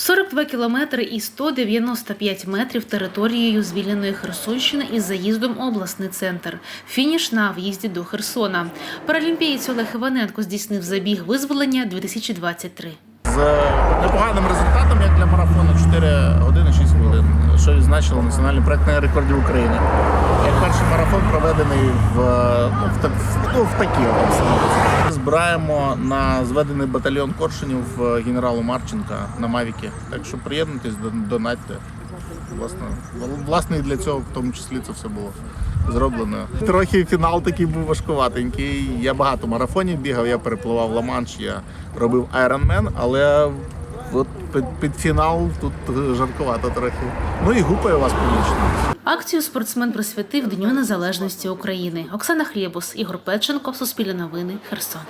42 кілометри і 195 метрів територією звільненої Херсонщини із заїздом обласний центр. Фініш на в'їзді до Херсона. Паралімпієць Олег Іваненко здійснив забіг визволення 2023. з непоганим результатом, як для марафону 4 години 6 хвилин, що відзначило національний проект на рекордів України. Як перший марафон проведений в, ну, в, ну, в такі обстановці. Збираємо на зведений батальйон коршунів генералу Марченка на Мавіки. Так що приєднуйтесь, дон- донатьте. Власне, власне, і для цього в тому числі це все було зроблено. Трохи фінал такий був важкуватенький. Я багато марафонів бігав, я перепливав Ла-Манш, я робив Айронмен, але от під, під фінал тут жаркувато трохи. Ну і гупає вас помічно. Акцію спортсмен присвятив Дню Незалежності України. Оксана Хлєбус, Ігор Печенко, Суспільне новини, Херсон.